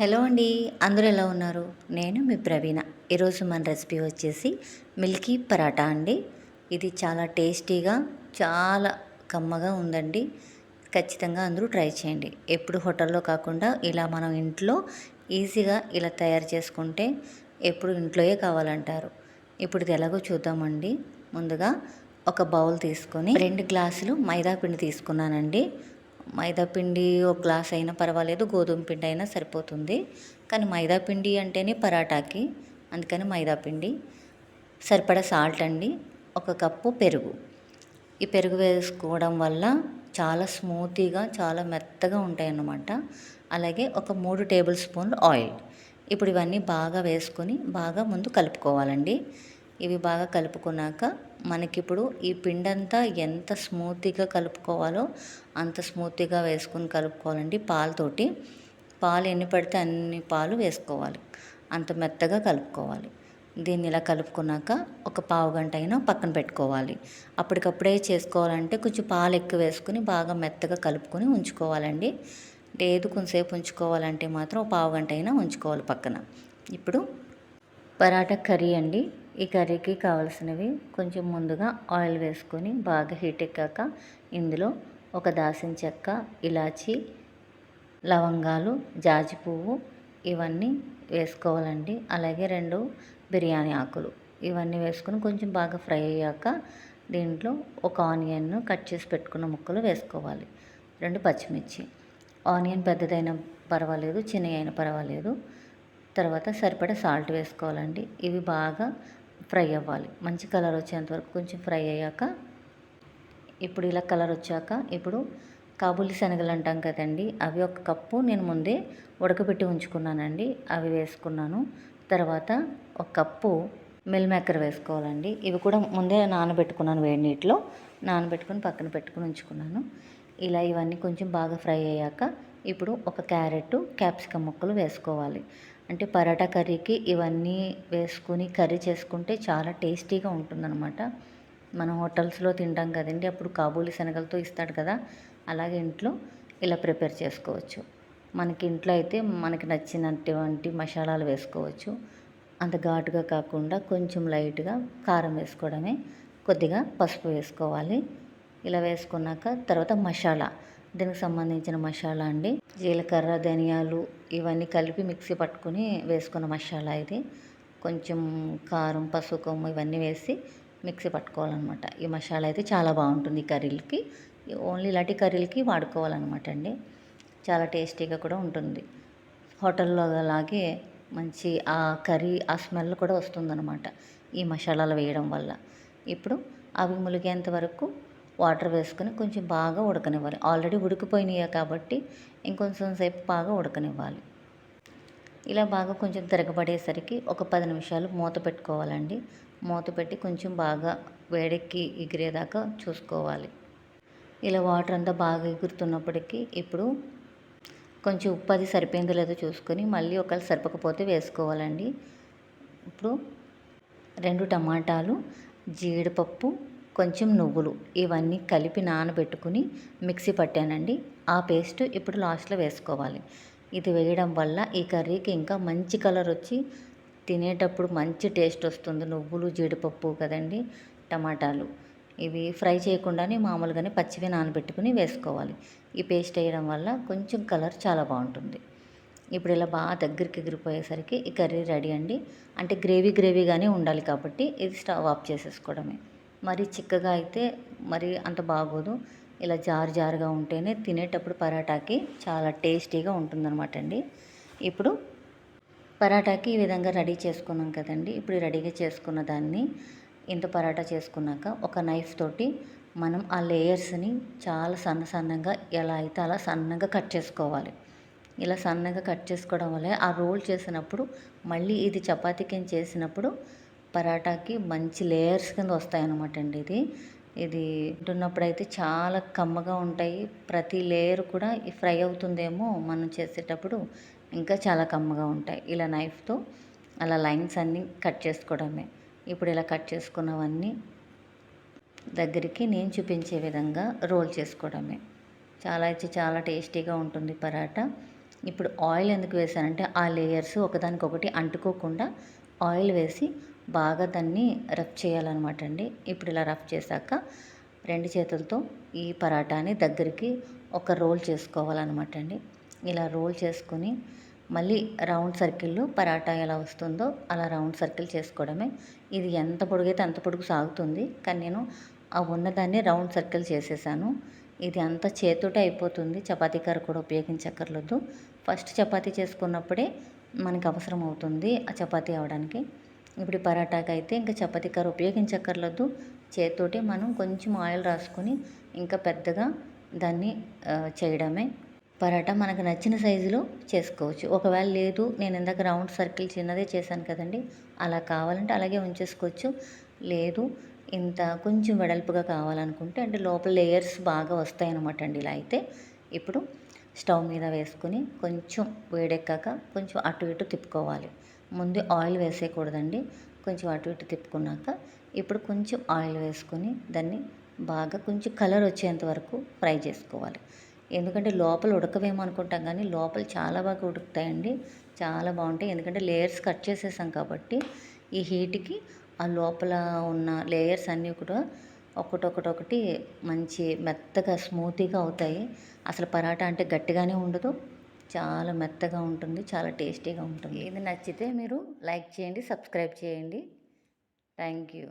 Hello అండి అందరూ ఎలా ఉన్నారు? నేను మీ ప్రవీణ. ఈరోజు మన రెసిపీ వచ్చేసి మిల్కీ పరాటా అండి. ఇది చాలా టేస్టీగా చాలా కమ్మగా ఉందండి. ఖచ్చితంగా అందరూ ట్రై చేయండి. ఎప్పుడు హోటల్లో కాకుండా ఇలా మనం ఇంట్లో ఈజీగా ఇలా తయారు చేసుకుంటే ఎప్పుడు ఇంట్లోయే కావాలంటారు. ఇప్పుడు ఇది ఎలాగో చూద్దామండి. ముందుగా ఒక బౌల్ తీసుకొని రెండు గ్లాసులు మైదా పిండి తీసుకున్నానండి. మైదా పిండి ఒక గ్లాస్ అయినా పర్వాలేదు గోధుమ పిండి అయినా సరిపోతుంది. కానీ మైదా పిండి అంటేనే పరాటాకి అందుకని మైదా పిండి. సరిపడా సాల్ట్ అండి ఒక కప్పు పెరుగు. ఈ పెరుగు వేసుకోవడం వల్ల చాలా స్మూతీగా చాలా మెత్తగా ఉంటాయి అన్నమాట అలాగే ఒక మూడు టేబుల్ స్పూన్లు ఆయిల్. ఇప్పుడు ఇవన్నీ బాగా వేసుకొని బాగా ముందు కలుపుకోవాలండి. ఇవి బాగా కలుపుకున్నాక మనకిప్పుడు ఈ పిండంతా ఎంత స్మూత్గా కలుపుకోవాలో అంత స్మూత్గా వేసుకొని కలుపుకోవాలండి పాలతోటి. పాలు ఎన్ని పడితే అన్ని పాలు వేసుకోవాలి. అంత మెత్తగా కలుపుకోవాలి. దీన్ని ఇలా కలుపుకున్నాక ఒక పావు గంట అయినా పక్కన పెట్టుకోవాలి. అప్పటికప్పుడే చేసుకోవాలంటే కొంచెం పాలు ఎక్కువ వేసుకుని బాగా మెత్తగా కలుపుకొని ఉంచుకోవాలండి. లేదు కొంతసేపు ఉంచుకోవాలంటే మాత్రం పావు గంట అయినా ఉంచుకోవాలి పక్కన. ఇప్పుడు పరాటా కర్రీ అండి. ఈ కర్రీకి కావాల్సినవి కొంచెం ముందుగా ఆయిల్ వేసుకొని బాగా హీట్ ఎక్కాక ఇందులో ఒక దాసిన చెక్క ఇలాచి లవంగాలు జాజి పువ్వు ఇవన్నీ వేసుకోవాలండి. అలాగే రెండు బిర్యానీ ఆకులు ఇవన్నీ వేసుకొని కొంచెం బాగా ఫ్రై అయ్యాక దీంట్లో ఒక ఆనియన్ను కట్ చేసి పెట్టుకున్న ముక్కలు వేసుకోవాలి. రెండు పచ్చిమిర్చి. ఆనియన్ పెద్దదైనా పర్వాలేదు చిన్న అయినా పర్వాలేదు. తర్వాత సరిపడా సాల్ట్ వేసుకోవాలండి. ఇవి బాగా ఫ్రై అవ్వాలి. మంచి కలర్ వచ్చేంత వరకు కొంచెం ఫ్రై అయ్యాక ఇప్పుడు ఇలా కలర్ వచ్చాక ఇప్పుడు కాబూలి శనగలు అంటాం కదండి అవి ఒక కప్పు నేను ముందే ఉడకబెట్టి ఉంచుకున్నానండి. అవి వేసుకున్నాను. తర్వాత ఒక కప్పు మిల్ మేకర్ వేసుకోవాలండి. ఇవి కూడా ముందే నానబెట్టుకున్నాను వేడి నీటిలో. నానబెట్టుకుని పక్కన పెట్టుకుని ఉంచుకున్నాను. ఇలా ఇవన్నీ కొంచెం బాగా ఫ్రై అయ్యాక ఇప్పుడు ఒక క్యారెట్ క్యాప్సికమ్ ముక్కలు వేసుకోవాలి. అంటే పరాటా కర్రీకి ఇవన్నీ వేసుకుని కర్రీ చేసుకుంటే చాలా టేస్టీగా ఉంటుందన్నమాట. మనం హోటల్స్లో తింటాం కదండి అప్పుడు కాబూలి శనగలతో ఇస్తాడు కదా అలాగే ఇంట్లో ఇలా ప్రిపేర్ చేసుకోవచ్చు. మనకి ఇంట్లో అయితే మనకి నచ్చినటువంటి మసాలాలు వేసుకోవచ్చు. అంత ఘాటుగా కాకుండా కొంచెం లైట్గా కారం వేసుకోవడమే కొద్దిగా పసుపు వేసుకోవాలి. ఇలా వేసుకున్నాక తర్వాత మసాలా. దీనికి సంబంధించిన మసాలా అండి. జీలకర్ర ధనియాలు ఇవన్నీ కలిపి మిక్సీ పట్టుకుని వేసుకున్న మసాలా ఇది. కొంచెం కారం పసుపు కొమ్ము ఇవన్నీ వేసి మిక్సీ పట్టుకోవాలన్నమాట. ఈ మసాలా అయితే చాలా బాగుంటుంది కర్రీలకి. ఓన్లీ ఇలాంటి కర్రీలకి వాడుకోవాలన్నమాట అండి. చాలా టేస్టీగా కూడా ఉంటుంది. హోటల్లో అలాగే మంచి ఆ కర్రీ ఆ స్మెల్ కూడా వస్తుందన్నమాట ఈ మసాలాలు వేయడం వల్ల. ఇప్పుడు అవి ములిగేంత వరకు వాటర్ వేసుకొని కొంచెం బాగా ఉడకనివ్వాలి. ఆల్రెడీ ఉడికిపోయినాయి కాబట్టి ఇంకొంచెం సేపు బాగా ఉడకనివ్వాలి. ఇలా బాగా కొంచెం తిరగబడేసరికి ఒక పది నిమిషాలు మూత పెట్టుకోవాలండి. మూత పెట్టి కొంచెం బాగా వేడెక్కి ఎగిరేదాకా చూసుకోవాలి. ఇలా వాటర్ అంతా బాగా ఎగురుతున్నప్పటికీ ఇప్పుడు కొంచెం ఉప్పు అది సరిపోయిందో లేదో చూసుకొని మళ్ళీ ఒకవేళ సరిపోకపోతే వేసుకోవాలండి. ఇప్పుడు రెండు టమాటాలు జీడిపప్పు కొంచెం నువ్వులు ఇవన్నీ కలిపి నానబెట్టుకుని మిక్సీ పట్టానండి. ఆ పేస్ట్ ఇప్పుడు లాస్ట్లో వేసుకోవాలి. ఇది వేయడం వల్ల ఈ కర్రీకి ఇంకా మంచి కలర్ వచ్చి తినేటప్పుడు మంచి టేస్ట్ వస్తుంది. నువ్వులు జీడిపప్పు కదండి టమాటాలు. ఇవి ఫ్రై చేయకుండానే మామూలుగానే పచ్చివి నానబెట్టుకుని వేసుకోవాలి. ఈ పేస్ట్ వేయడం వల్ల కొంచెం కలర్ చాలా బాగుంటుంది. ఇప్పుడు ఇలా బాగా దగ్గరికి ఎగిరిపోయేసరికి ఈ కర్రీ రెడీ అండి. అంటే గ్రేవీ గ్రేవీగానే ఉండాలి కాబట్టి ఇది స్టవ్ ఆఫ్ చేసేసుకోవడమే. మరి చిక్కగా అయితే మరి అంత బాగోదు. ఇలా జారు జారుగా ఉంటేనే తినేటప్పుడు పరాటాకి చాలా టేస్టీగా ఉంటుందన్నమాట అండి. ఇప్పుడు పరాటాకి ఈ విధంగా రెడీ చేసుకున్నాం కదండి. ఇప్పుడు రెడీగా చేసుకున్న దాన్ని ఇంత పరాటా చేసుకున్నాక ఒక నైఫ్ తోటి మనం ఆ లేయర్స్ని చాలా సన్న సన్నగా ఎలా అయితే అలా సన్నగా కట్ చేసుకోవాలి. ఇలా సన్నగా కట్ చేసుకోవడం వల్ల ఆ రోల్ చేసినప్పుడు మళ్ళీ ఇది చపాతీ కింద చేసినప్పుడు పరాటాకి మంచి లేయర్స్ కింద వస్తాయన్నమాట అండి ఇది. ఇది తింటున్నప్పుడు అయితే చాలా కమ్మగా ఉంటాయి. ప్రతి లేయర్ కూడా ఫ్రై అవుతుందేమో మనం చేసేటప్పుడు ఇంకా చాలా కమ్మగా ఉంటాయి. ఇలా నైఫ్తో అలా లైన్స్ అన్నీ కట్ చేసుకోవడమే. ఇప్పుడు ఇలా కట్ చేసుకున్నవన్నీ దగ్గరికి నేను చూపించే విధంగా రోల్ చేసుకోవడమే. చాలా అయితే చాలా టేస్టీగా ఉంటుంది పరాటా. ఇప్పుడు ఆయిల్ ఎందుకు వేసానంటే ఆ లేయర్స్ ఒకదానికొకటి అంటుకోకుండా ఆయిల్ వేసి బాగా దాన్ని రఫ్ చేయాలన్నమాట అండి. ఇప్పుడు ఇలా రఫ్ చేశాక రెండు చేతులతో ఈ పరాటాని దగ్గరికి ఒక రోల్ చేసుకోవాలన్నమాట అండి. ఇలా రోల్ చేసుకొని మళ్ళీ రౌండ్ సర్కిల్లో పరాటా ఎలా వస్తుందో అలా రౌండ్ సర్కిల్ చేసుకోవడమే. ఇది ఎంత పొడుగైతే అంత పొడుగు సాగుతుంది. కానీ నేను ఆ ఉన్నదాన్ని రౌండ్ సర్కిల్ చేసేసాను. ఇది అంతా చేతితోటే అయిపోతుంది. చపాతీ కర్ర కూడా ఉపయోగించక్కర్లేదు. ఫస్ట్ చపాతీ చేసుకున్నప్పుడే మనకి అవసరం అవుతుంది ఆ చపాతీ అవడానికి. ఇప్పుడు పరాటాకి అయితే ఇంకా చపాతీ కర్ర ఉపయోగించక్కర్లేదు. చేతితోటి మనం కొంచెం ఆయిల్ రాసుకొని ఇంకా పెద్దగా దాన్ని చేయడమే. పరాటా మనకు నచ్చిన సైజులో చేసుకోవచ్చు. ఒకవేళ లేదు నేను ఇందాక రౌండ్ సర్కిల్ చిన్నదే చేశాను కదండి. అలా కావాలంటే అలాగే ఉంచేసుకోవచ్చు. లేదు ఇంత కొంచెం వెడల్పుగా కావాలనుకుంటే అంటే లోపల లేయర్స్ బాగా వస్తాయి అనమాట అండి ఇలా అయితే. ఇప్పుడు స్టవ్ మీద వేసుకుని కొంచెం వేడెక్కాక కొంచెం అటు ఇటు తిప్పుకోవాలి. ముందు ఆయిల్ వేసేయకూడదండి. కొంచెం అటు ఇటు తిప్పుకున్నాక ఇప్పుడు కొంచెం ఆయిల్ వేసుకొని దాన్ని బాగా కొంచెం కలర్ వచ్చేంత వరకు ఫ్రై చేసుకోవాలి. ఎందుకంటే లోపల ఉడకవేమో అనుకుంటాం కానీ లోపల చాలా బాగా ఉడుకుతాయండి. చాలా బాగుంటాయి. ఎందుకంటే లేయర్స్ కట్ చేసేసాం కాబట్టి ఈ హీట్కి ఆ లోపల ఉన్న లేయర్స్ అన్నీ కూడా ఒకటొకటొకటి మంచి మెత్తగా స్మూతీగా అవుతాయి. అసలు పరాటా అంటే గట్టిగానే ఉండదు. చాలా మెత్తగా ఉంటుంది. చాలా టేస్టీగా ఉంటుంది. ఇది నచ్చితే మీరు లైక్ చేయండి సబ్స్క్రైబ్ చేయండి. Thank you.